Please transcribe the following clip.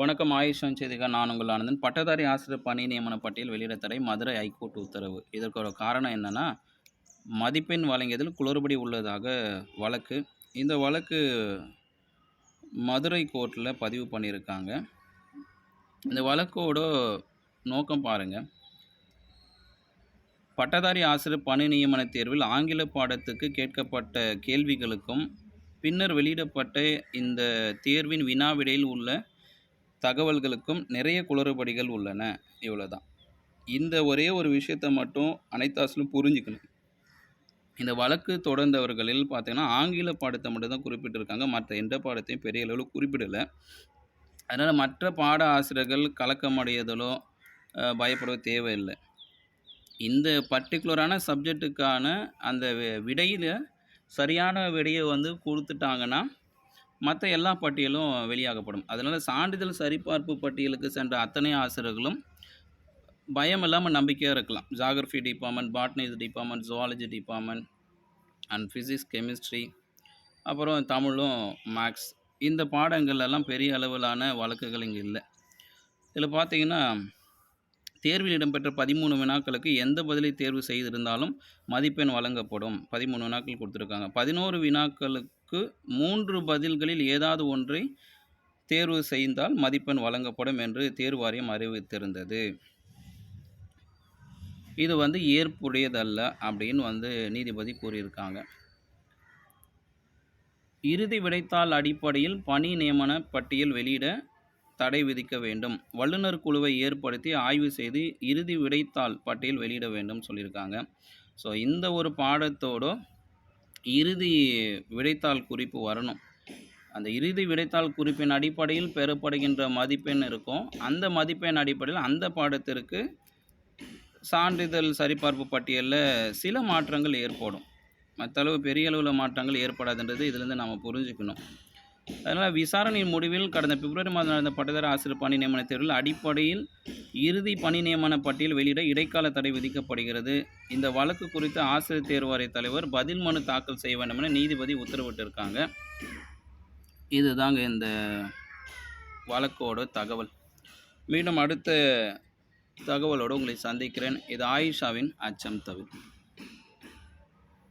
வணக்கம் ஆயுஷம் செய்திகள். நான் உங்கள் ஆனந்தன். பட்டதாரி ஆசிரியர் பணி நியமன பட்டியல் வெளியிட தடை மதுரை ஹைகோர்ட் உத்தரவு. இதற்கு ஒரு காரணம் என்னென்னா மதிப்பெண் வழங்கியதில் குளறுபடி உள்ளதாக வழக்கு. இந்த வழக்கு மதுரை கோர்ட்டில் பதிவு பண்ணியிருக்காங்க. இந்த வழக்கோட நோக்கம் பாருங்கள் பட்டதாரி ஆசிரியர் பணி நியமன தேர்வில் ஆங்கில பாடத்துக்கு கேட்கப்பட்ட கேள்விகளுக்கும் பின்னர் வெளியிடப்பட்ட இந்த தேர்வின் வினாவிடையில் உள்ள தகவல்களுக்கும் நிறைய குளறுபடிகள் உள்ளன. இவ்வளோதான் இந்த ஒரே ஒரு விஷயத்தை மட்டும் அனைத்து ஆசிலும் புரிஞ்சுக்கணும். இந்த வழக்கு தொடர்ந்தவர்களில் பார்த்தீங்கன்னா ஆங்கில பாடத்தை மட்டும் தான் குறிப்பிட்டிருக்காங்க. மற்ற எந்த பாடத்தையும் பெரிய அளவில் குறிப்பிடலை. அதனால் மற்ற பாட ஆசிரியர்கள் கலக்கமடையதலோ பயப்பட தேவையில்லை. இந்த பர்டிகுலரான சப்ஜெக்ட்டுக்கான அந்த விடையில் சரியான விடையை வந்து கொடுத்துட்டாங்கன்னா மற்ற எல்லா பட்டியலும் வெளியாகப்படும். அதனால் சான்றிதழ் சரிபார்ப்பு பட்டியலுக்கு சென்ற அத்தனை ஆசிரியர்களும் பயம் இல்லாமல் நம்பிக்கையாக இருக்கலாம். Geography department botany department zoology department and physics chemistry அப்புறம் தமிழும் மேக்ஸ் இந்த பாடங்கள் எல்லாம் பெரிய அளவிலான வழக்குகள் இங்கே இல்லை. இதில் பார்த்தீங்கன்னா தேர்வில் இடம்பெற்ற பதிமூணு வினாக்களுக்கு எந்த பதிலை தேர்வு செய்திருந்தாலும் மதிப்பெண் வழங்கப்படும். பதிமூணு வினாக்கள் கொடுத்துருக்காங்க. பதினோரு வினாக்களுக்கு மூன்று பதில்களில் ஏதாவது ஒன்றை தேர்வு செய்தால் மதிப்பெண் வழங்கப்படும் என்று தேர்வு வாரியம் அறிவித்திருந்தது. இது வந்து ஏற்புடையதல்ல அப்படின்னு வந்து நீதிபதி கூறியிருக்காங்க. இறுதி விடைத்தாள் அடிப்படையில் பணி நியமன பட்டியல் வெளியிட தடை விதிக்க வேண்டும். வல்லுநர் குழுவை ஏற்படுத்தி ஆய்வு செய்து இறுதி விடைத்தாள் பட்டியல் வெளியிட வேண்டும் சொல்லியிருக்காங்க. ஸோ இந்த ஒரு பாடத்தோட இறுதி விடைத்தாள் குறிப்பு வரணும். அந்த இறுதி விடைத்தாள் குறிப்பின் அடிப்படையில் பெறப்படுகின்ற மதிப்பெண் இருக்கும். அந்த மதிப்பெண் அடிப்படையில் அந்த பாடத்திற்கு சான்றிதழ் சரிபார்ப்பு பட்டியலில் சில மாற்றங்கள் ஏற்படும். மற்ற அளவு பெரிய அளவில் மாற்றங்கள் ஏற்படாதுன்றது இதுலேருந்து நாம் புரிஞ்சுக்கணும். அதனால் விசாரணையின் முடிவில் கடந்த பிப்ரவரி மாதம் நடந்த பட்டதாரி ஆசிரியர் பணி நியமன தேர்வில் அடிப்படையில் இறுதி பணி நியமன பட்டியல் வெளியிட இடைக்கால தடை விதிக்கப்படுகிறது. இந்த வழக்கு குறித்து ஆசிரியர் தேர்வாரிய தலைவர் பதில் மனு தாக்கல் செய்ய வேண்டும் என நீதிபதி உத்தரவிட்டிருக்காங்க. இதுதாங்க இந்த வழக்கோட தகவல். மீண்டும் அடுத்த தகவலோடு உங்களை சந்திக்கிறேன். இது ஆயிஷாவின் அச்சம் தவிர